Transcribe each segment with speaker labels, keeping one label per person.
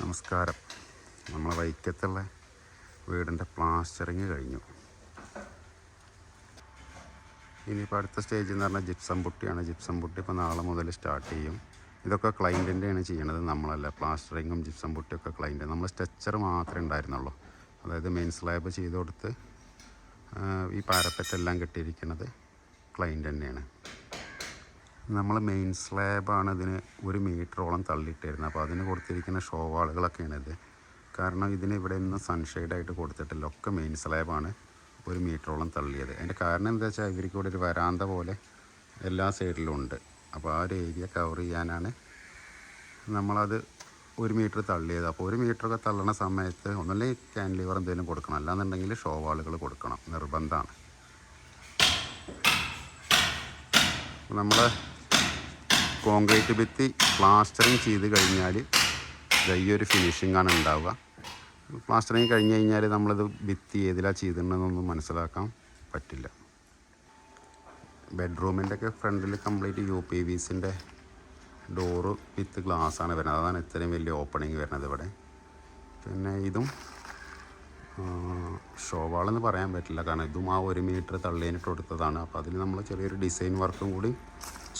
Speaker 1: നമസ്കാരം. നമ്മളെ വൈക്കത്തുള്ള വീടിന്റെ പ്ലാസ്റ്ററിങ് കഴിഞ്ഞു. ഇനിയിപ്പോൾ അടുത്ത സ്റ്റേജ് എന്ന് പറഞ്ഞാൽ ജിപ്സം പുട്ടിയാണ്. ജിപ്സം പുട്ടി ഇപ്പോൾ നാളെ മുതൽ സ്റ്റാർട്ട് ചെയ്യും. ഇതൊക്കെ ക്ലൈന്റിന്റെയാണ് ചെയ്യണത് നമ്മളല്ല. പ്ലാസ്റ്ററിങ്ങും ജിപ്സം പുട്ടിയൊക്കെ ക്ലൈന്റ് നമ്മൾ സ്ട്രെച്ചർ മാത്രമേ ഉണ്ടായിരുന്നുള്ളൂ. അതായത് മെയിൻ സ്ലാബ് ചെയ്ത് കൊടുത്ത് ഈ പാരപ്പറ്റെല്ലാം കെട്ടിയിരിക്കുന്നത് ക്ലൈന്റ് തന്നെയാണ്. നമ്മൾ മെയിൻ സ്ലാബാണ് ഇതിന് ഒരു മീറ്ററോളം തള്ളിയിട്ടിരുന്നത്. അപ്പോൾ അതിന് കൊടുത്തിരിക്കുന്ന ഷോ വാളുകളൊക്കെയാണ് ഇത്. കാരണം ഇതിന് ഇവിടെ നിന്ന് സൺഷെയ്ഡായിട്ട് കൊടുത്തിട്ടില്ല. ഒക്കെ മെയിൻ സ്ലാബാണ് ഒരു മീറ്ററോളം തള്ളിയത്. അതിന്റെ കാരണം എന്താ വെച്ചാൽ ഇവർക്ക് ഒരു വരാന്ത പോലെ എല്ലാ സൈഡിലും ഉണ്ട്. അപ്പോൾ ആ ഒരു ഏരിയ കവർ ചെയ്യാനാണ് നമ്മളത് ഒരു മീറ്റർ തള്ളിയത്. അപ്പോൾ ഒരു മീറ്ററൊക്കെ തള്ളണ സമയത്ത് ഒന്നല്ലേ ക്യാൻലിവർ എന്തെങ്കിലും കൊടുക്കണം. അല്ലാന്നുണ്ടെങ്കിൽ ഷോവാളുകൾ കൊടുക്കണം. നിർബന്ധമാണ് നമ്മൾ കോൺക്രീറ്റ് ഭിത്തി പ്ലാസ്റ്ററിങ് ചെയ്ത് കഴിഞ്ഞാൽ ഈ ഒരു ഫിനിഷിംഗ് ആണ് ഉണ്ടാവുക. പ്ലാസ്റ്ററിങ് കഴിഞ്ഞ് കഴിഞ്ഞാൽ നമ്മളിത് ഭിത്തി ഏതിലാണ് ചെയ്തിട്ടുണ്ടെന്നൊന്നും മനസ്സിലാക്കാൻ പറ്റില്ല. ബെഡ്റൂമിന്റെ ഒക്കെ ഫ്രണ്ടിൽ കംപ്ലീറ്റ് യു പി വിസിന്റെ ഡോറ് വിത്ത് ഗ്ലാസ്സാണ് വരുന്നത്. അതാണ് ഇത്രയും വലിയ ഓപ്പണിങ് വരുന്നത് ഇവിടെ. പിന്നെ ഇതും ഷോവാളെന്ന് പറയാൻ പറ്റില്ല. കാരണം ഇതും ആ ഒരു മീറ്റർ തള്ളേനിട്ട് കൊടുത്തതാണ്. അപ്പോൾ അതിൽ നമ്മൾ ചെറിയൊരു ഡിസൈൻ വർക്കും കൂടി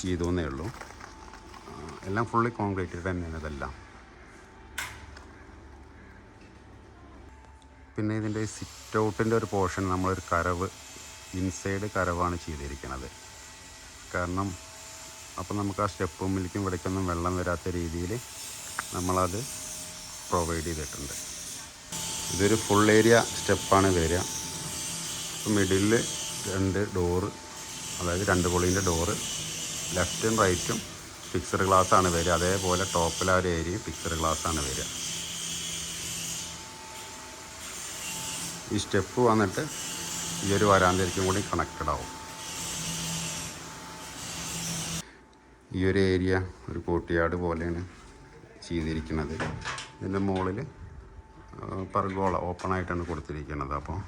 Speaker 1: ചെയ്തു എന്നേ ഉള്ളൂ. എല്ലാം ഫുള്ളി കോൺക്രീറ്റ് തന്നെയാണ് ഇതെല്ലാം. പിന്നെ ഇതിന്റെ സിറ്റ് ഔട്ടിന്റെ ഒരു പോർഷൻ നമ്മളൊരു കരവ് ഇൻസൈഡ് കരവാണ് ചെയ്തിരിക്കുന്നത് കാരണം അപ്പം നമുക്ക് ആ സ്റ്റെപ്പ് മിൽക്കും ഇവിടേക്കൊന്നും വെള്ളം വരാത്ത രീതിയിൽ നമ്മളത് പ്രൊവൈഡ് ചെയ്തിട്ടുണ്ട്. ഇതൊരു ഫുൾ ഏരിയ സ്റ്റെപ്പാണ് വരിക. മിഡിലിൽ രണ്ട് ഡോറ് അതായത് രണ്ട് പൊളീന്റെ ഡോറ് ലെഫ്റ്റും റൈറ്റും ഫിക്സഡ് ഗ്ലാസ് ആണ് വരിക. അതേപോലെ ടോപ്പിൽ ആ ഒരു ഏരിയ ഫിക്സഡ് ഗ്ലാസ് ആണ് വരിക. ഈ സ്റ്റെപ്പ് വന്നിട്ട് ഈ ഒരു വരാന്തരിക്കും കൂടി കണക്റ്റഡ് ആവും. ഈ ഒരു ഏരിയ ഒരു കോട്ടിയാട് പോലെയാണ് ചെയ്തിരിക്കുന്നത്. ഇതിന്റെ മുകളിൽ പർഗോള ഓപ്പൺ ആയിട്ടാണ് കൊടുത്തിരിക്കുന്നത്. അപ്പോൾ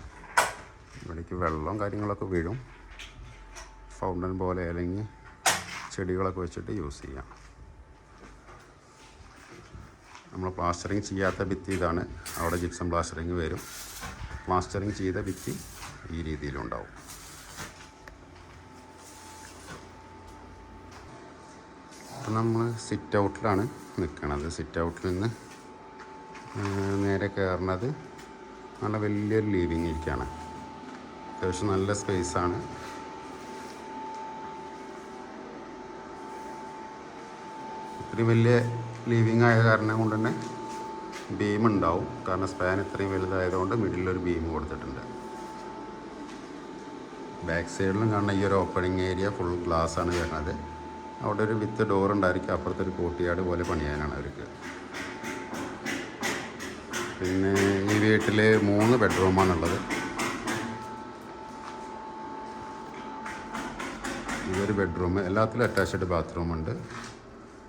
Speaker 1: ഇവിടേക്ക് വെള്ളവും കാര്യങ്ങളൊക്കെ വീഴും. ഫൗണ്ടൻ പോലെ അല്ലെങ്കിൽ ചെടികളൊക്കെ വെച്ചിട്ട് യൂസ് ചെയ്യാം. നമ്മൾ പ്ലാസ്റ്ററിങ് ചെയ്യാത്ത ഭിത്തി ഇതാണ്. അവിടെ ജിപ്സം പ്ലാസ്റ്ററിങ് വരും. പ്ലാസ്റ്ററിങ് ചെയ്ത ഭിത്തി ഈ രീതിയിലുണ്ടാവും. അപ്പം നമ്മൾ സിറ്റ് ഔട്ടിലാണ് നിൽക്കണത് സിറ്റ് ഔട്ടിൽ നിന്ന് നേരെ കയറണത് നല്ല വലിയൊരു ലീവിങ് ഇരിക്കുകയാണ് അത്യാവശ്യം നല്ല സ്പേസാണ് ഇത്രയും വലിയ ലീവിങ് ആയ കാരണം കൊണ്ട് തന്നെ ബീം ഉണ്ടാവും. കാരണം സ്പാൻ ഇത്രയും വലുതായതുകൊണ്ട് മിഡിലൊരു ബീം കൊടുത്തിട്ടുണ്ട്. ബാക്ക് സൈഡിലും കാണുന്ന ഈ ഒരു ഓപ്പണിങ് ഏരിയ ഫുൾ ഗ്ലാസ് ആണ് വരുന്നത്. അവിടെ ഒരു വിത്ത് ഡോർ ഉണ്ടായിരിക്കും. അപ്പുറത്തെ ഒരു കോട്ടിയാട് പോലെ പണിയാനാണ് അവർക്ക്. പിന്നെ ഈ വീട്ടിൽ മൂന്ന് ബെഡ്റൂമാണുള്ളത് ഇതൊരു ബെഡ്റൂം എല്ലാത്തിലും അറ്റാച്ച്ഡ് ബാത്റൂം ഉണ്ട്.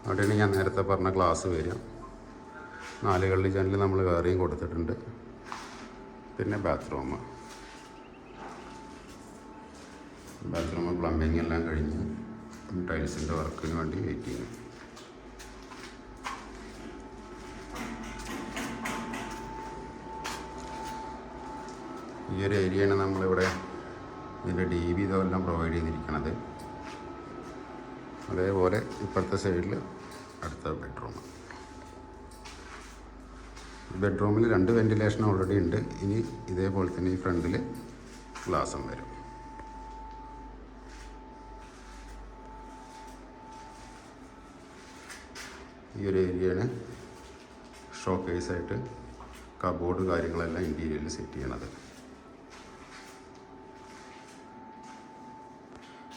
Speaker 1: അവിടെയാണ് ഞാൻ നേരത്തെ പറഞ്ഞ ഗ്ലാസ് വരിക. നാല് കള്ളി ജനൽ നമ്മൾ വേറെയും കൊടുത്തിട്ടുണ്ട്. പിന്നെ ബാത്റൂം ബാത്റൂം പ്ലംബിങ് എല്ലാം കഴിഞ്ഞ് ടൈൽസിന്റെ വർക്കിന് വേണ്ടി വെയിറ്റ് വെയിറ്റിങ് ഈ ഒരു ഏരിയയാണ് നമ്മളിവിടെ ഇതിന്റെ ഡി ബി ഇതെല്ലാം പ്രൊവൈഡ് ചെയ്തിരിക്കുന്നത് അതേപോലെ ഇപ്പോഴത്തെ സൈഡിൽ അടുത്ത ബെഡ്റൂം ബെഡ്റൂമിൽ രണ്ട് വെന്റിലേഷൻ ഓൾറെഡി ഉണ്ട്. ഇനി ഇതേപോലെ തന്നെ ഈ ഫ്രണ്ടിൽ ഗ്ലാസും വരും. ഈ ഒരു ഏരിയയാണ് ഷോ കേസായിട്ട് കബോർഡ് കാര്യങ്ങളെല്ലാം ഇന്റീരിയറിൽ സെറ്റ് ചെയ്യണത്.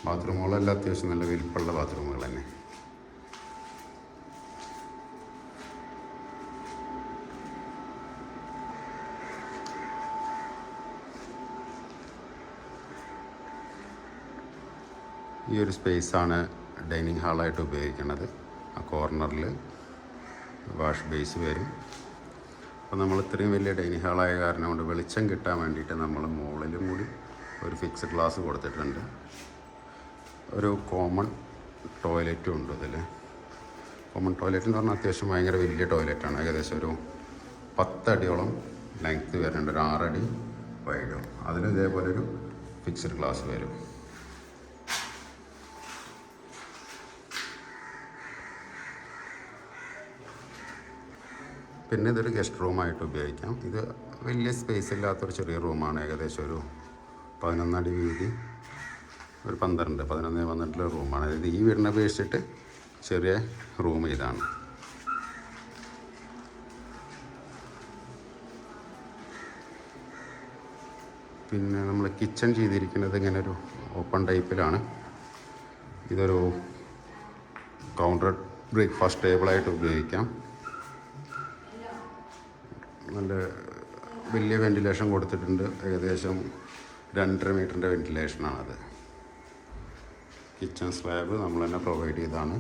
Speaker 1: ബാത്റൂമുകളെല്ലാം അത്യാവശ്യം നല്ല വലിപ്പമുള്ള ബാത്റൂമുകൾ തന്നെ. ഈ ഒരു സ്പേസാണ് ഡൈനിങ് ഹാളായിട്ട് ഉപയോഗിക്കുന്നത് ആ കോർണറിൽ വാഷ് ബേസ് വരും. അപ്പോൾ നമ്മൾ ഇത്രയും വലിയ ഡൈനിങ് ഹാളായ കാരണം കൊണ്ട് വെളിച്ചം കിട്ടാൻ വേണ്ടിയിട്ട് നമ്മൾ മുകളിലും കൂടി ഒരു ഫിക്സഡ് ഗ്ലാസ് കൊടുത്തിട്ടുണ്ട്. ഒരു കോമൺ ടോയ്ലറ്റും ഉണ്ട് ഇതിൽ കോമൺ ടോയ്ലറ്റ് എന്ന് പറഞ്ഞാൽ അത്യാവശ്യം ഭയങ്കര വലിയ ടോയ്ലറ്റാണ് ഏകദേശം ഒരു പത്തടിയോളം ലെങ്ത്ത് വരുന്നുണ്ട്. ഒരു ആറടി വൈഡും അതിന് ഇതേപോലെ ഒരു ഫിക്സഡ് ഗ്ലാസ് വരും. പിന്നെ ഇതൊരു ഗസ്റ്റ് റൂമായിട്ട് ഉപയോഗിക്കാം. ഇത് വലിയ സ്പേസ് ഇല്ലാത്തൊരു ചെറിയ റൂമാണ് ഏകദേശം ഒരു പതിനൊന്നടി വീതി. ഒരു പന്ത്രണ്ട് പതിനൊന്ന് പന്ത്രണ്ടിലെ റൂമാണ് അതായത് ഈ വീടിനെ അപേക്ഷിച്ചിട്ട് ചെറിയ റൂം ഇതാണ്. പിന്നെ നമ്മൾ കിച്ചൺ ചെയ്തിരിക്കുന്നത് ഇങ്ങനെ ഒരു ഓപ്പൺ ടൈപ്പിലാണ് ഇതൊരു കൗണ്ടർ ബ്രേക്ക്ഫാസ്റ്റ് ടേബിളായിട്ട് ഉപയോഗിക്കാം. നല്ല വലിയ വെന്റിലേഷൻ കൊടുത്തിട്ടുണ്ട്. ഏകദേശം രണ്ടര മീറ്ററിന്റെ വെന്റിലേഷനാണത് കിച്ചൺ സ്ലാബ് നമ്മൾ തന്നെ പ്രൊവൈഡ് ചെയ്താണ്.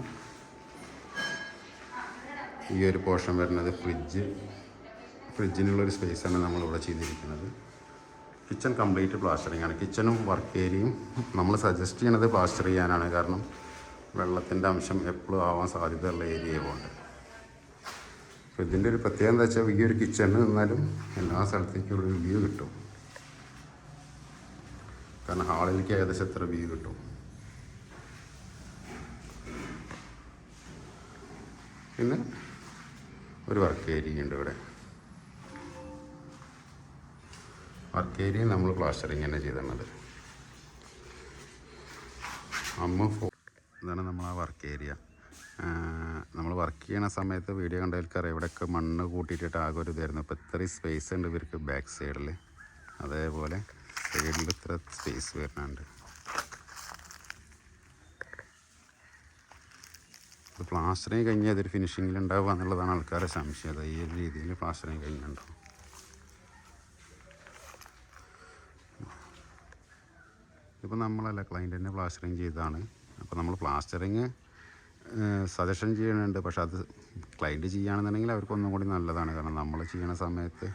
Speaker 1: ഈ ഒരു പോർഷൻ വരുന്നത് ഫ്രിഡ്ജ് ഫ്രിഡ്ജിനുള്ളൊരു സ്പേസാണ് നമ്മളിവിടെ ചെയ്തിരിക്കുന്നത്. കിച്ചൺ കംപ്ലീറ്റ് പ്ലാസ്റ്ററിങ് ആണ്. കിച്ചണും വർക്ക് ഏരിയയും നമ്മൾ സജസ്റ്റ് ചെയ്യണത് പ്ലാസ്റ്റർ ചെയ്യാനാണ്. കാരണം വെള്ളത്തിന്റെ അംശം എപ്പോഴും ആവാൻ സാധ്യതയുള്ള ഏരിയ കൊണ്ട് അപ്പോൾ ഇതിന്റെ ഒരു പ്രത്യേകത എന്താ വെച്ചാൽ ഈ ഒരു കിച്ചണിൽ നിന്നാലും എല്ലാ സ്ഥലത്തേക്കും ഒരു വ്യൂ കിട്ടും. കാരണം ഹാളിലേക്ക് ഏകദേശം എത്ര വ്യൂ കിട്ടും. പിന്നെ ഒരു വർക്ക് ഏരിയ ഉണ്ട് ഇവിടെ. വർക്ക് ഏരിയ നമ്മൾ പ്ലാസ്റ്ററിങ് തന്നെ ചെയ്തിരുന്നത് അമ്മ ഫോ ഇതാണ് നമ്മൾ ആ വർക്ക് ഏരിയ നമ്മൾ വർക്ക് ചെയ്യണ സമയത്ത് വീഡിയോ കണ്ടവർക്കറിയാം. ഇവിടെയൊക്കെ മണ്ണ് കൂട്ടിയിട്ടിട്ട് ആകെ ഒരു ഇതായിരുന്നു. അപ്പോൾ ഇത്രയും സ്പേസ് ഉണ്ട് ഇവർക്ക് ബാക്ക് സൈഡിൽ അതേപോലെ സൈഡിൽ ഇത്ര സ്പേസ് വരുന്നുണ്ട് ഇത് പ്ലാസ്റ്ററിങ് കഴിഞ്ഞാൽ അതൊരു ഫിനിഷിങ്ങിൽ ഉണ്ടാവുക എന്നുള്ളതാണ് ആൾക്കാരെ സംശയം. അത് ഈ ഒരു രീതിയിൽ പ്ലാസ്റ്ററിങ് കഴിഞ്ഞുണ്ടോ ഇപ്പം നമ്മളല്ല ക്ലയന്റ് തന്നെ പ്ലാസ്റ്ററിങ് ചെയ്താണ് അപ്പോൾ നമ്മൾ പ്ലാസ്റ്ററിങ് സജഷൻ ചെയ്യണുണ്ട് പക്ഷെ അത് ക്ലയന്റ് ചെയ്യുകയാണെന്നുണ്ടെങ്കിൽ അവർക്ക് ഒന്നും കൂടി നല്ലതാണ്. കാരണം നമ്മൾ ചെയ്യണ സമയത്ത്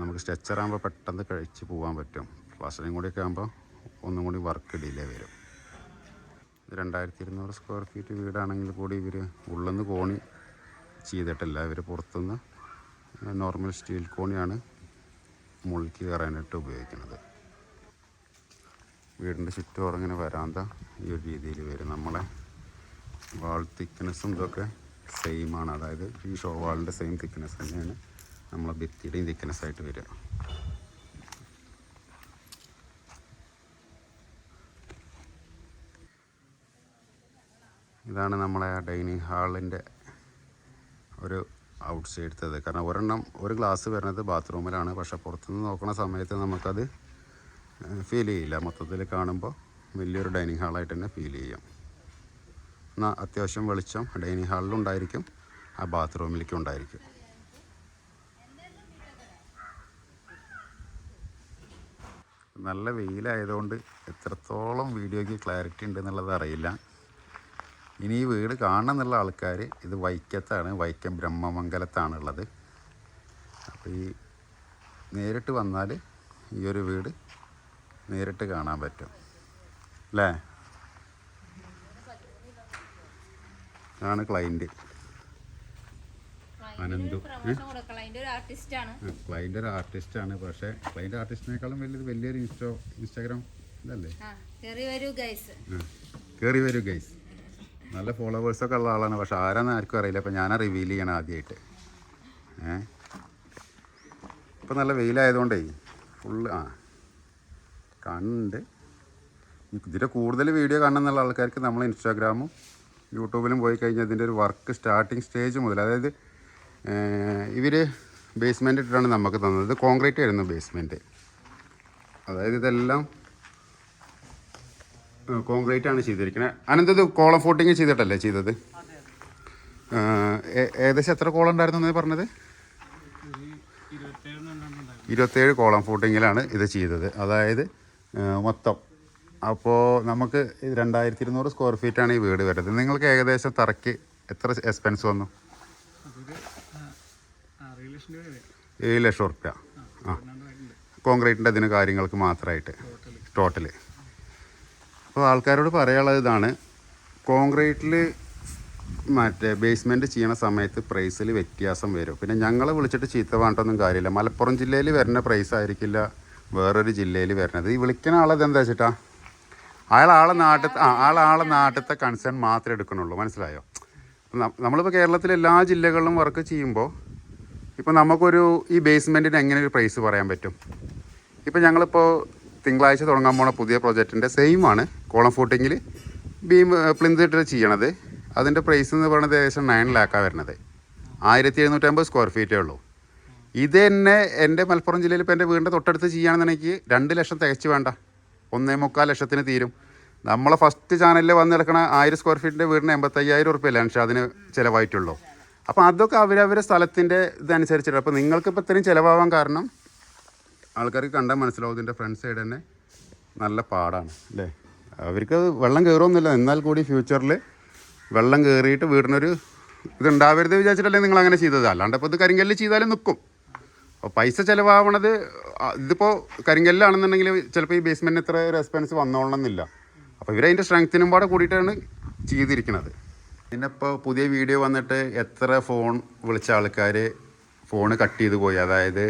Speaker 1: നമുക്ക് സ്ട്രെച്ചർ ആകുമ്പോൾ പെട്ടെന്ന് കഴിച്ച് പോകാൻ പറ്റും. പ്ലാസ്റ്ററിങ് കൂടിയൊക്കെ ആകുമ്പോൾ ഒന്നും കൂടി വർക്ക് ഡിലേ വരും. രണ്ടായിരത്തി ഇരുന്നൂറ് സ്ക്വയർ ഫീറ്റ് വീടാണെങ്കിൽ കൂടി ഇവർ ഉള്ളെന്ന് കോണി ചെയ്തിട്ടില്ല. ഇവർ പുറത്തുനിന്ന് നോർമൽ സ്റ്റീൽ കോണിയാണ് മുകളിലേക്ക് കയറാനായിട്ട് ഉപയോഗിക്കുന്നത്. വീടിന്റെ ചുറ്റോറങ്ങനെ വരാന്ത ഈ ഒരു രീതിയിൽ വരും. നമ്മളെ വാൾ തിക്നെസ്സും ഇതൊക്കെ സെയിം ആണ്. അതായത് ഈ ഷോ വാളിന്റെ സെയിം തിക്നെസ് തന്നെയാണ് നമ്മളെ ഭിത്തിയുടെയും തിക്നെസ് ആയിട്ട് വരിക. ഇതാണ് നമ്മളെ ഡൈനിങ് ഹാളിന്റെ ഒരു ഔട്ട് സൈഡത്തത് കാരണം ഒരെണ്ണം ഒരു ഗ്ലാസ് വരുന്നത് ബാത്റൂമിലാണ് പക്ഷെ പുറത്തുനിന്ന് നോക്കുന്ന സമയത്ത് നമുക്കത് ഫീൽ ചെയ്യില്ല. മൊത്തത്തിൽ കാണുമ്പോൾ വലിയൊരു ഡൈനിങ് ഹാളായിട്ട് തന്നെ ഫീൽ ചെയ്യും. എന്നാൽ അത്യാവശ്യം വെളിച്ചം ഡൈനിങ് ഹാളിലും ഉണ്ടായിരിക്കും ആ ബാത്റൂമിലേക്കും ഉണ്ടായിരിക്കും. നല്ല വെയിലായതുകൊണ്ട് എത്രത്തോളം വീഡിയോയ്ക്ക് ക്ലാരിറ്റി ഉണ്ട് എന്നുള്ളത് അറിയില്ല. ഇനി ഈ വീട് കാണണം എന്നുള്ള ആൾക്കാർ ഇത് വൈക്കത്താണ് വൈക്കം ബ്രഹ്മമംഗലത്താണുള്ളത് അപ്പോൾ ഈ നേരിട്ട് വന്നാൽ ഈ ഒരു വീട് നേരിട്ട് കാണാൻ പറ്റും. അല്ലേ? ഇതാണ് ക്ലൈന്റ് അനന്തു.
Speaker 2: ആണ്.
Speaker 1: ക്ലൈന്റ് ഒരു ആർട്ടിസ്റ്റാണ് പക്ഷേ ക്ലൈന്റ് ആർട്ടിസ്റ്റിനേക്കാളും വലിയൊരു വലിയൊരു ഇൻസ്റ്റോ ഇൻസ്റ്റാഗ്രാം ഇതല്ലേ?
Speaker 2: കയറി വരൂ ഗൈസ്
Speaker 1: കയറി വരൂ ഗൈസ് നല്ല ഫോളോവേഴ്സൊക്കെ ഉള്ള ആളാണ്. പക്ഷെ ആരാന്ന് ആർക്കും അറിയില്ല. അപ്പം ഞാനാ റിവീൽ ചെയ്യണം ആദ്യമായിട്ട് ഏ? ഇപ്പം നല്ല വെയിലായതുകൊണ്ടേ ഫുള്ള് ആ കാണുന്നുണ്ട് ഇതിന്റെ കൂടുതൽ വീഡിയോ കാണുന്നുള്ള ആൾക്കാർക്ക് നമ്മൾ ഇൻസ്റ്റാഗ്രാമും യൂട്യൂബിലും പോയി കഴിഞ്ഞാൽ ഇതിന്റെ ഒരു വർക്ക് സ്റ്റാർട്ടിങ് സ്റ്റേജ് മുതൽ അതായത് ഇവർ ബേസ്മെന്റ് ഇട്ടിട്ടാണ് നമുക്ക് തന്നത്. ഇത് കോൺക്രീറ്റ് ആയിരുന്നു ബേസ്മെന്റ് അതായത് ഇതെല്ലാം കോൺക്രീറ്റ് ആണ് ചെയ്തിരിക്കുന്നത് അനന്തത് കോളം ഫോട്ടിങ് ചെയ്തിട്ടല്ലേ ചെയ്തത്? ഏകദേശം എത്ര കോളം ഉണ്ടായിരുന്നു എന്ന് പറഞ്ഞത്? ഇരുപത്തേഴ് കോളം ഫോട്ടിങ്ങിലാണ് ഇത് ചെയ്തത്. അതായത് മൊത്തം അപ്പോൾ നമുക്ക് രണ്ടായിരത്തി ഇരുന്നൂറ് സ്ക്വയർ ഫീറ്റാണ് ഈ വീട് വരുന്നത്. നിങ്ങൾക്ക് ഏകദേശം തറയ്ക്ക് എത്ര എക്സ്പെൻസ് വന്നു? ഏഴ് ലക്ഷം ഉറുപ്പ്യ. ആ. കോൺക്രീറ്റിന്റെ അതിന് കാര്യങ്ങൾക്ക് മാത്രമായിട്ട് ടോട്ടൽ അപ്പോൾ ആൾക്കാരോട് പറയാനുള്ളത് ഇതാണ്. കോൺക്രീറ്റിൽ മറ്റേ ബേസ്മെന്റ് ചെയ്യണ സമയത്ത് പ്രൈസിൽ വ്യത്യാസം വരും. പിന്നെ ഞങ്ങളെ വിളിച്ചിട്ട് ചീത്ത വേണ്ടൊന്നും കാര്യമില്ല. മലപ്പുറം ജില്ലയിൽ വരുന്ന പ്രൈസ് ആയിരിക്കില്ല. വേറൊരു ജില്ലയിൽ വരുന്നത്. ഈ വിളിക്കുന്ന ആളത് എന്താ വെച്ചിട്ടാ അയാൾ ആളെ നാട്ടിൽ ആ ആളെ നാട്ടിലത്തെ കൺസേൺ മാത്രമേ എടുക്കണുള്ളൂ മനസ്സിലായോ? നമ്മളിപ്പോൾ കേരളത്തിലെ എല്ലാ ജില്ലകളിലും വർക്ക് ചെയ്യുമ്പോൾ ഇപ്പോൾ നമുക്കൊരു ഈ ബേസ്മെന്റിന് എങ്ങനെ ഒരു പ്രൈസ് പറയാൻ പറ്റും? ഇപ്പോൾ ഞങ്ങളിപ്പോൾ തിങ്കളാഴ്ച തുടങ്ങാൻ പോണ പുതിയ പ്രൊജക്റ്റിന്റെ സെയിം ആണ്. കോളം ഫൂട്ടിങ്ങിൽ ബീം പ്ലിന്ത് ഇട്ടിട്ട് ചെയ്യണത്. അതിന്റെ പ്രൈസ് എന്ന് പറയുന്നത് ഏകദേശം നയൻ ലാക്കാണ് വരുന്നത്. ആയിരത്തി എഴുന്നൂറ്റമ്പത് സ്ക്വയർ ഫീറ്റേ ഉള്ളൂ. ഇത് തന്നെ എന്റെ മലപ്പുറം ജില്ലയിൽ ഇപ്പോൾ എന്റെ വീടിന്റെ തൊട്ടടുത്ത് ചെയ്യുകയാണെന്നുണ്ടെങ്കിൽ രണ്ട് ലക്ഷം തികച്ച് വേണ്ട. ഒന്നേ മുക്കാൽ ലക്ഷത്തിന് തീരും. നമ്മളെ ഫസ്റ്റ് ചാനലിൽ വന്ന് കിടക്കണ ആയിരം സ്ക്വയർ ഫീറ്റിന്റെ വീടിന് എൺപത്തയ്യായിരം ഉറുപ്പ്യല്ലേ പക്ഷേ അതിന് ചിലവായിട്ടുള്ളൂ. അപ്പോൾ അതൊക്കെ അവരവരെ സ്ഥലത്തിന്റെ ഇതനുസരിച്ചിട്ട്. അപ്പോൾ നിങ്ങൾക്ക് ഇപ്പോൾ ഇത്രയും ചിലവാകാൻ കാരണം ആൾക്കാർക്ക് കണ്ടാൽ മനസ്സിലാവും ഇതിന്റെ ഫ്രണ്ട് സൈഡ് തന്നെ നല്ല പാടാണ് അല്ലേ? അവർക്ക് വെള്ളം കയറുമൊന്നുമില്ല എന്നാൽ കൂടി ഫ്യൂച്ചറിൽ വെള്ളം കയറിയിട്ട് വീടിനൊരു ഇതുണ്ടാവരുത് വിചാരിച്ചിട്ടല്ലേ നിങ്ങൾ അങ്ങനെ ചെയ്തത്. അല്ലാണ്ട് ഇപ്പോൾ ഇത് കരിങ്കല്ല് ചെയ്താലും നിൽക്കും പൈസ ചിലവാവണത് ഇതിപ്പോൾ കരിങ്കല്ലാണെന്നുണ്ടെങ്കിൽ ചിലപ്പോൾ ഈ ബേസ്മെന്റിന് ഇത്ര ഒരു എക്സ്പെൻസ് വന്നോളണമെന്നില്ല അപ്പോൾ ഇവരതിന്റെ സ്ട്രെങ്ത്തിനും പാടെ കൂടിയിട്ടാണ് ചെയ്തിരിക്കുന്നത് പിന്നെ ഇപ്പോൾ പുതിയ വീഡിയോ വന്നിട്ട് എത്ര ഫോൺ വിളിച്ച ആൾക്കാർ ഫോൺ കട്ട് ചെയ്ത് പോയി. അതായത്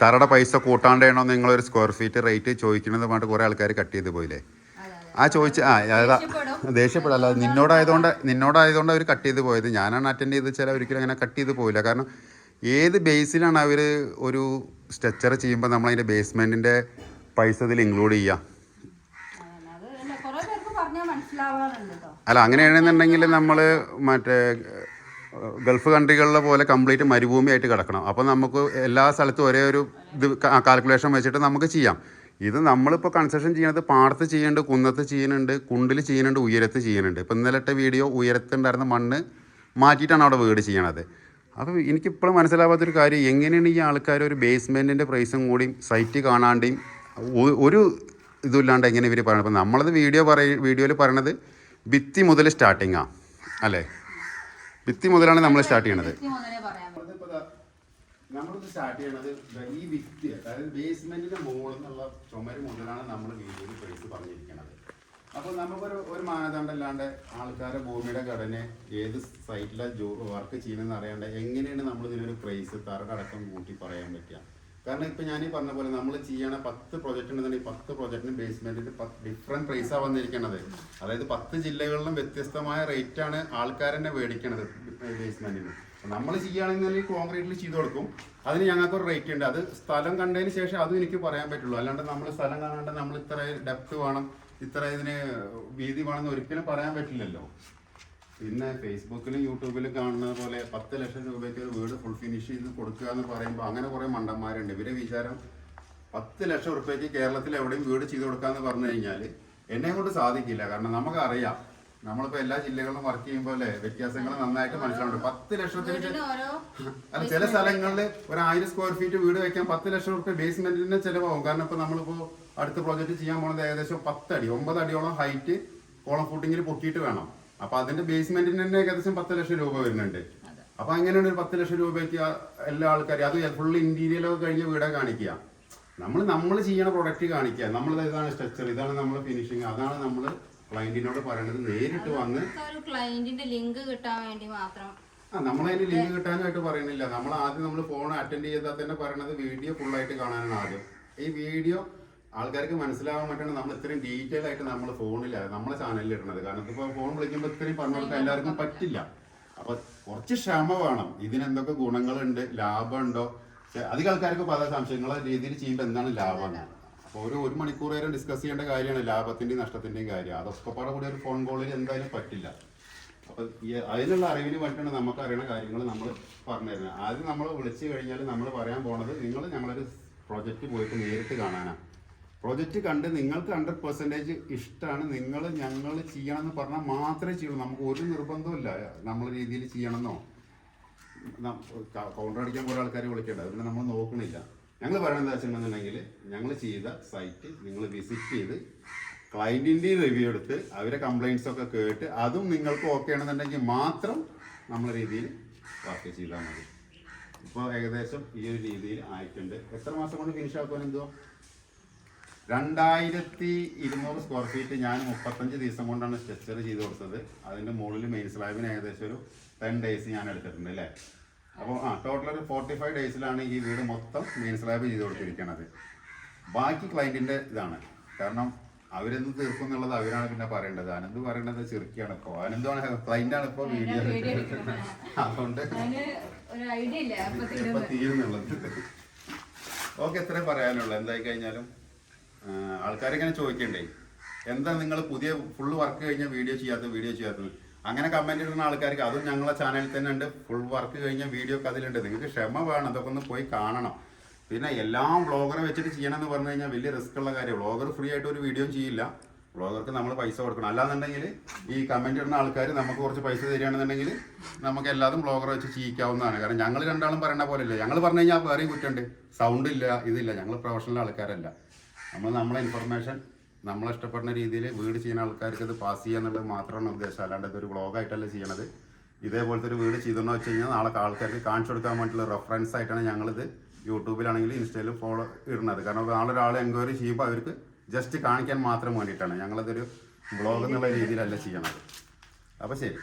Speaker 1: തറയുടെ പൈസ കൂട്ടാണ്ടേണോ നിങ്ങളൊരു സ്ക്വയർ ഫീറ്റ് റേറ്റ് ചോദിക്കുന്നത് പറഞ്ഞിട്ട് കുറേ ആൾക്കാർ കട്ട് ചെയ്ത് പോയില്ലേ? ആ ചോദിച്ച ആ അതാ ദേഷ്യപ്പെടല്ല. നിന്നോടായതുകൊണ്ട് നിന്നോടായതുകൊണ്ട് അവർ കട്ട് ചെയ്ത് പോയത്. ഞാനാണ് അറ്റൻഡ് ചെയ്ത് വെച്ചാൽ ഒരിക്കലും അങ്ങനെ കട്ട് ചെയ്ത് പോയില്ല കാരണം ഏത് ബേസിലാണ് അവർ ഒരു സ്ട്രക്ചർ ചെയ്യുമ്പോൾ നമ്മൾ അതിന്റെ ബേസ്മെന്റിന്റെ പൈസ ഇതിൽ ഇൻക്ലൂഡ് ചെയ്യുക
Speaker 2: അത് അല്ല
Speaker 1: അങ്ങനെയാണെന്നുണ്ടെങ്കിൽ നമ്മൾ മറ്റേ ഗൾഫ് കൺട്രികളിലെ പോലെ കംപ്ലീറ്റ് മരുഭൂമിയായിട്ട് കിടക്കണം. അപ്പോൾ നമുക്ക് എല്ലാ സ്ഥലത്തും ഒരേ ഒരു ഇത് കാൽക്കുലേഷൻ വെച്ചിട്ട് നമുക്ക് ചെയ്യാം. ഇത് നമ്മളിപ്പോൾ കൺസ്ട്രക്ഷൻ ചെയ്യണത് പാടത്ത് ചെയ്യുന്നുണ്ട് കുന്നത്ത് ചെയ്യുന്നുണ്ട് കുണ്ടിൽ ചെയ്യുന്നുണ്ട് ഉയരത്ത് ചെയ്യുന്നുണ്ട്. ഇപ്പോൾ ഇന്നലത്തെ വീഡിയോ ഉയരത്തുണ്ടായിരുന്ന മണ്ണ് മാറ്റിയിട്ടാണ് അവിടെ വീട് ചെയ്യണത്. അപ്പോൾ എനിക്കിപ്പോഴും മനസ്സിലാവാത്തൊരു കാര്യം എങ്ങനെയാണ് ഈ ആൾക്കാർ ഒരു ബേസ്മെന്റിന്റെ പ്രൈസും കൂടിയും സൈറ്റ് കാണാണ്ടെയും ഒരു ഇതുമില്ലാണ്ട് എങ്ങനെ ഇവർ പറയണം അപ്പം നമ്മളത് വീഡിയോ പറയ വീഡിയോയിൽ പറയണത് ഭിത്തി മുതൽ സ്റ്റാർട്ടിങ്ങാണ് അല്ലേ? ഭിത്തി മുതലാണ് നമ്മൾ സ്റ്റാർട്ട് ചെയ്യണത്. നമ്മളിത് സ്റ്റാർട്ട് ചെയ്യണത് ഈ ഭിത്തി അതായത് ബേസ്മെന്റിന്റെ മുകളിൽ നിന്നുള്ള ചുമര് മുതലാണ് നമ്മൾ വീഡിയോയിൽ പ്രൈസ് പറഞ്ഞിരിക്കുന്നത് അപ്പോൾ നമുക്കൊരു ഒരു മാനദണ്ഡം അല്ലാണ്ട് ആൾക്കാരെ ഭൂമിയുടെ ഘടന ഏത് സൈറ്റിലാണ് ജോ വർക്ക് ചെയ്യണമെന്ന് അറിയാണ്ട് എങ്ങനെയാണ് നമ്മൾ ഇതിനൊരു പ്രൈസ് തറകടക്കം കൂട്ടി പറയാൻ പറ്റുക. കാരണം ഇപ്പം ഞാൻ ഈ പറഞ്ഞ പോലെ നമ്മൾ ചെയ്യണ പത്ത് പ്രൊജക്റ്റ് ഉണ്ടെന്നുണ്ടെങ്കിൽ പത്ത് പ്രൊജക്റ്റിന് ബേസ്മെന്റിന് ഡിഫറെന്റ് പ്രൈസാണ് വന്നിരിക്കുന്നത് അതായത് പത്ത് ജില്ലകളിലും വ്യത്യസ്തമായ റേറ്റ് ആണ് ആൾക്കാർ തന്നെ മേടിക്കണത് ബേസ്മെന്റിന് നമ്മൾ ചെയ്യുകയാണെങ്കിൽ കോൺക്രീറ്റിൽ ചെയ്തു കൊടുക്കും. അതിന് ഞങ്ങൾക്ക് ഒരു റേറ്റ് ഉണ്ട്. അത് സ്ഥലം കണ്ടതിന് ശേഷം അതും എനിക്ക് പറയാൻ പറ്റുള്ളൂ. അല്ലാണ്ട് നമ്മൾ സ്ഥലം കാണാണ്ട് നമ്മൾ ഇത്ര ഡെപ്ത് വേണം. ഇത്ര ഇതിന് വീതി വേണമെന്ന് ഒരിക്കലും പറയാൻ പറ്റില്ലല്ലോ. പിന്നെ ഫേസ്ബുക്കിലും യൂട്യൂബിലും കാണുന്നത് പോലെ പത്ത് ലക്ഷം രൂപയ്ക്ക് ഒരു വീട് ഫുൾ ഫിനിഷ് ചെയ്ത് കൊടുക്കുക എന്ന് പറയുമ്പോൾ അങ്ങനെ കുറേ മണ്ടന്മാരുണ്ട്. ഇവരെ വിചാരം പത്ത് ലക്ഷം റുപ്യക്ക് കേരളത്തിൽ എവിടെയും വീട് ചെയ്ത് കൊടുക്കാന്ന് പറഞ്ഞു കഴിഞ്ഞാൽ എന്നെ കൊണ്ട് സാധിക്കില്ല. കാരണം നമുക്കറിയാം നമ്മളിപ്പോൾ എല്ലാ ജില്ലകളിലും വർക്ക് ചെയ്യുമ്പോൾ അല്ലേ വ്യത്യാസങ്ങൾ നന്നായിട്ട് മനസ്സിലാവുണ്ട് പത്ത് ലക്ഷത്തിന് അല്ല ചില സ്ഥലങ്ങളിൽ ഒരു ആയിരം സ്ക്വയർ ഫീറ്റ് വീട് വെക്കാൻ പത്ത് ലക്ഷം റുപ്യ ബേസ്മെന്റിന് ചിലവാകും. കാരണം ഇപ്പൊ നമ്മളിപ്പോ അടുത്ത പ്രോജക്റ്റ് ചെയ്യാൻ പോണത് ഏകദേശം പത്തടി ഒമ്പത് അടിയോളം ഹൈറ്റ് കോളം ഫുട്ടിങ്ങിൽ പൊട്ടിയിട്ട് വേണം. അപ്പൊ അതിന്റെ ബേസ്മെന്റിന് തന്നെ ഏകദേശം പത്ത് ലക്ഷം രൂപ വരുന്നുണ്ട്. അപ്പൊ അങ്ങനെയാണ് ഒരു പത്ത് ലക്ഷം രൂപയ്ക്ക് എല്ലാ ആൾക്കാരും അത് ഫുൾ ഇന്റീരിയലൊക്കെ കഴിഞ്ഞ വീടാ കാണിക്കുക. നമ്മൾ നമ്മൾ ചെയ്യണ പ്രൊഡക്റ്റ് കാണിക്കുക. നമ്മൾ ഇതാണ് സ്ട്രക്ചർ ഇതാണ് നമ്മൾ ഫിനിഷിങ് അതാണ് നമ്മൾ ക്ലയന്റിനോട് പറയണത് നേരിട്ട് വന്ന്
Speaker 2: ഒരു ക്ലയന്റിന്റെ ലിങ്ക് കിട്ടാൻ വേണ്ടി മാത്രം.
Speaker 1: ആ നമ്മളതിന് ലിങ്ക് കിട്ടാനായിട്ട് പറയണില്ല നമ്മൾ ആദ്യം നമ്മൾ ഫോൺ അറ്റൻഡ് ചെയ്താൽ തന്നെ പറയണത് വീഡിയോ ഫുള്ളായിട്ട് കാണാനാണ് ആദ്യം. ഈ വീഡിയോ ആൾക്കാർക്ക് മനസ്സിലാവാൻ പറ്റണം നമ്മൾ ഇത്രയും ഡീറ്റെയിൽ ആയിട്ട് നമ്മൾ ഫോണില്ല നമ്മളെ ചാനലിൽ ഇടണത് കാരണം ഇപ്പോൾ ഫോൺ വിളിക്കുമ്പോൾ ഇത്രയും പറഞ്ഞു കൊടുക്കാൻ എല്ലാവർക്കും പറ്റില്ല. അപ്പൊ കുറച്ച് ക്ഷമ വേണം. ഇതിനെന്തൊക്കെ ഗുണങ്ങളുണ്ട് ലാഭമുണ്ടോ? അധികം ആൾക്കാർക്ക് പല സംശയങ്ങളെ രീതിയിൽ ചെയ്യുമ്പോൾ എന്താണ് ലാഭം? ഒരു ഒരു മണിക്കൂർ വരെ ഡിസ്കസ് ചെയ്യേണ്ട കാര്യമാണ് ലാഭത്തിന്റെയും നഷ്ടത്തിന്റെയും കാര്യം. അതൊക്കെ പാടെ കൂടി ഒരു ഫോൺ കോളിൽ എന്തായാലും പറ്റില്ല. അപ്പൊ അതിനുള്ള അറിവിന് വേണ്ടിയാണ് നമുക്ക് അറിയണ കാര്യങ്ങൾ നമ്മൾ പറഞ്ഞു തരുന്നത്. ആദ്യം നമ്മൾ വിളിച്ചു കഴിഞ്ഞാൽ നമ്മൾ പറയാൻ പോണത് നിങ്ങൾ ഞങ്ങളൊരു പ്രോജക്റ്റ് പോയിട്ട് നേരിട്ട് കാണാനാണ് പ്രോജക്റ്റ് കണ്ട് നിങ്ങൾക്ക് ഹൺഡ്രഡ് പെർസെന്റേജ് ഇഷ്ടമാണ് നിങ്ങൾ ഞങ്ങൾ ചെയ്യണമെന്ന് പറഞ്ഞാൽ മാത്രമേ ചെയ്യുള്ളൂ. നമുക്ക് ഒരു നിർബന്ധമില്ല നമ്മൾ രീതിയിൽ ചെയ്യണമെന്നോ. കൗണ്ടർ അടിക്കാൻ കുറേ ആൾക്കാർ വിളിക്കേണ്ട. അതുകൊണ്ട് നമ്മൾ നോക്കണില്ല. ഞങ്ങൾ പറയുന്നത് വെച്ചിട്ടുണ്ടെന്നുണ്ടെങ്കിൽ ഞങ്ങൾ ചെയ്ത സൈറ്റ് നിങ്ങൾ വിസിറ്റ് ചെയ്ത് ക്ലയന്റിന്റെ റിവ്യൂ എടുത്ത് അവരെ കംപ്ലയിൻസ് ഒക്കെ കേട്ട് അതും നിങ്ങൾക്ക് ഓക്കെ ആണെന്നുണ്ടെങ്കിൽ മാത്രം നമ്മൾ രീതിയിൽ വർക്ക് ചെയ്താൽ മതി. ഇപ്പോൾ ഏകദേശം ഈ ഒരു രീതിയിൽ ആയിട്ടുണ്ട്. എത്ര മാസം കൊണ്ട് ഫിനിഷ് ആക്കുവാൻ എന്തോ? രണ്ടായിരത്തി ഇരുന്നൂറ് സ്ക്വയർ ഫീറ്റ് ഞാൻ മുപ്പത്തഞ്ച് ദിവസം കൊണ്ടാണ് സ്ട്രക്ചർ ചെയ്ത് കൊടുത്തത്. അതിന്റെ മുകളിൽ മെയിൻ സ്ലാബിന് ഏകദേശം ഒരു ടെൻ ഡേയ്സ് ഞാൻ എടുത്തിട്ടുണ്ട് അല്ലേ? അപ്പോൾ ആ ടോട്ടൽ ഒരു ഫോർട്ടി ഫൈവ് ഡേയ്സിലാണ് ഈ വീട് മൊത്തം മെയിൻ സ്ലാബ് ചെയ്ത് കൊടുത്തിരിക്കുന്നത് ബാക്കി ക്ലയന്റിന്റെ ഇതാണ്. കാരണം അവരെന്ത് തീർക്കും എന്നുള്ളത് അവരാണ് പിന്നെ പറയേണ്ടത്. അനന്ത് പറയേണ്ടത് ചെറുക്കിയാണ്. ഇപ്പോൾ അനന്താണ് ക്ലയന്റാണ് ഇപ്പോൾ വീഡിയോ അതുകൊണ്ട് ഇപ്പൊ തീരുന്നുള്ളത്. ഓക്കെ എത്ര പറയാനുള്ളൂ. എന്തായി കഴിഞ്ഞാലും ആൾക്കാരിങ്ങനെ ചോദിക്കണ്ടേ? എന്താ നിങ്ങൾ പുതിയ ഫുള്ള് വർക്ക് കഴിഞ്ഞ വീഡിയോ ചെയ്യാത്ത വീഡിയോ ചെയ്യാത്തത്? അങ്ങനെ കമന്റ് ഇടുന്ന ആൾക്കാർക്ക് അതും ഞങ്ങളെ ചാനലിൽ തന്നെ ഉണ്ട്. ഫുൾ വർക്ക് കഴിഞ്ഞ വീഡിയോ ഒക്കെ അതിലുണ്ട്. നിങ്ങൾക്ക് ക്ഷമ വേണം. അതൊക്കെ ഒന്ന് പോയി കാണണം. പിന്നെ എല്ലാം വ്ളോഗറെ വെച്ചിട്ട് ചെയ്യണം എന്ന് പറഞ്ഞു കഴിഞ്ഞാൽ വലിയ റിസ്ക് ഉള്ള കാര്യം വ്ളോഗർ ഫ്രീ ആയിട്ട് ഒരു വീഡിയോ ചെയ്യില്ല. വ്ളോഗർക്ക് നമ്മൾ പൈസ കൊടുക്കണം. അല്ലാന്നുണ്ടെങ്കിൽ ഈ കമന്റ് ഇടുന്ന ആൾക്കാർ നമുക്ക് കുറച്ച് പൈസ തരികയാണെന്നുണ്ടെങ്കിൽ നമുക്ക് എല്ലാതും വ്ളോഗർ വെച്ച് ചെയ്യിക്കാവുന്നതാണ് കാരണം ഞങ്ങൾ രണ്ടാളും പറയേണ്ട പോലെ ഇല്ല ഞങ്ങൾ പറഞ്ഞു കഴിഞ്ഞാൽ വേറെയും കുറ്റുണ്ട് സൗണ്ട് ഇല്ല ഇതില്ല. ഞങ്ങൾ പ്രൊഫഷണൽ ആൾക്കാരല്ല. നമ്മൾ നമ്മളെ ഇൻഫർമേഷൻ നമ്മളെ ഇഷ്ടപ്പെടുന്ന രീതിയിൽ വീട് ചെയ്യുന്ന ആൾക്കാർക്ക് ഇത് പാസ് ചെയ്യുക എന്നുള്ളത് മാത്രമാണ് ഉദ്ദേശം അല്ലാണ്ട് ഇതൊരു വ്ളോഗായിട്ടല്ല ചെയ്യണത്. ഇതേപോലത്തെ ഒരു വീട് ചെയ്തെന്ന് വെച്ച് കഴിഞ്ഞാൽ നാളെ ആൾക്കാർക്ക് കാണിച്ചു കൊടുക്കാൻ വേണ്ടിയിട്ടുള്ള റെഫറൻസ് ആയിട്ടാണ് ഞങ്ങളിത് യൂട്യൂബിലാണെങ്കിലും ഇൻസ്റ്റയിലും ഫോളോ ഇടുന്നത്. കാരണം നാളൊരാൾ എൻക്വയറി ചെയ്യുമ്പോൾ അവർക്ക് ജസ്റ്റ് കാണിക്കാൻ മാത്രം വേണ്ടിയിട്ടാണ് ഞങ്ങളിതൊരു ബ്ലോഗ് എന്നുള്ള രീതിയിലല്ല ചെയ്യണത്. അപ്പോൾ ശരി.